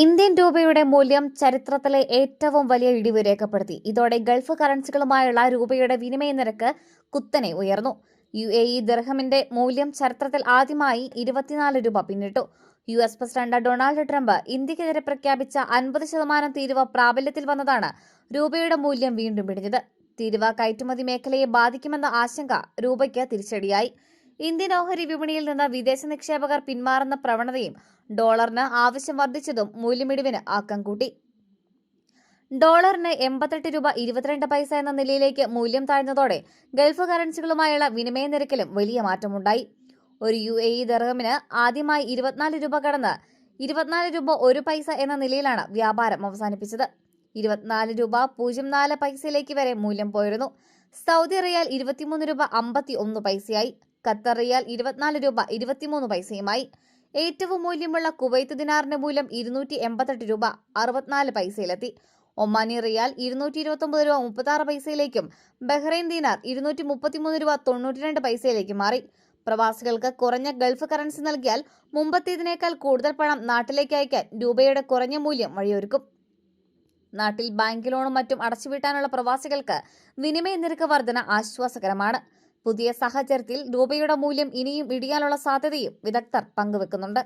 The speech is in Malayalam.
ഇന്ത്യൻ രൂപയുടെ മൂല്യം ചരിത്രത്തിലെ ഏറ്റവും വലിയ ഇടിവ് രേഖപ്പെടുത്തി. ഇതോടെ ഗൾഫ് കറൻസികളുമായുള്ള രൂപയുടെ വിനിമയ നിരക്ക് കുത്തനെ ഉയർന്നു. യു എ ഇ ദർഹമിന്റെ മൂല്യം ചരിത്രത്തിൽ ആദ്യമായി ഇരുപത്തിനാല് രൂപ പിന്നിട്ടു. U S president Donald Trump ഇന്ത്യക്കെതിരെ പ്രഖ്യാപിച്ച അൻപത് ശതമാനം തീരുവ പ്രാബല്യത്തിൽ വന്നതാണ് രൂപയുടെ മൂല്യം വീണ്ടും പിടിഞ്ഞത്. തീരുവ കയറ്റുമതി മേഖലയെ ബാധിക്കുമെന്ന ആശങ്ക രൂപയ്ക്ക് തിരിച്ചടിയായി. ഇന്ത്യൻ ഓഹരി വിപണിയിൽ നിന്ന് വിദേശ നിക്ഷേപകർ പിന്മാറുന്ന പ്രവണതയും ഡോളറിന് ആവശ്യം വർദ്ധിച്ചതും മൂല്യമിടിവിന് ആക്കം കൂട്ടി. ഡോളറിന് എൺപത്തെട്ട് രൂപ ഇരുപത്തിരണ്ട് പൈസ എന്ന നിലയിലേക്ക് മൂല്യം താഴ്ന്നതോടെ ഗൾഫ് കറൻസികളുമായുള്ള വിനിമയ നിരക്കിലും വലിയ മാറ്റമുണ്ടായി. ഒരു യു എ ഇ ദർഹമിന് ആദ്യമായി ഇരുപത്തിനാല് രൂപ കടന്ന് ഇരുപത്തിനാല് രൂപ ഒരു പൈസ എന്ന നിലയിലാണ് വ്യാപാരം അവസാനിപ്പിച്ചത്. ഇരുപത്തിനാല് രൂപ പൂജ്യം നാല് പൈസയിലേക്ക് വരെ മൂല്യം പോയിരുന്നു. സൗദി റിയാൽ ഇരുപത്തിമൂന്ന് രൂപ അമ്പത്തി ഒന്ന് പൈസയായി. ഖത്തർ റിയാൽ ഇരുപത്തിനാല് രൂപ ഇരുപത്തിമൂന്ന് പൈസയുമായി. ഏറ്റവും മൂല്യമുള്ള കുവൈത്ത് ദിനാറിന്റെ മൂല്യം ഇരുന്നൂറ്റി എൺപത്തെട്ട് രൂപ അറുപത്തിനാല് പൈസയിലെത്തി. ഒമാനി റിയാൽ ഇരുന്നൂറ്റി ഇരുപത്തൊമ്പത് രൂപ മുപ്പത്തി ആറ് പൈസയിലേക്കും ബഹ്റൈൻ ദിനാർ ഇരുന്നൂറ്റി മുപ്പത്തിമൂന്ന് രൂപ തൊണ്ണൂറ്റിരണ്ട് പൈസയിലേക്കും മാറി. പ്രവാസികൾക്ക് കുറഞ്ഞ ഗൾഫ് കറൻസി നൽകിയാൽ മുമ്പത്തേതിനേക്കാൾ കൂടുതൽ പണം നാട്ടിലേക്ക് അയക്കാൻ രൂപയുടെ കുറഞ്ഞ മൂല്യം വഴിയൊരുക്കും. നാട്ടിൽ ബാങ്ക് ലോണും മറ്റും അടച്ചുവിട്ടാനുള്ള പ്രവാസികൾക്ക് വിനിമയ നിരക്ക് വർധന ആശ്വാസകരമാണ്. പുതിയ സാഹചര്യത്തിൽ രൂപയുടെ മൂല്യം ഇനിയും ഇടിയാനുള്ള സാധ്യതയും വിദഗ്ധർ പങ്കുവെക്കുന്നുണ്ട്.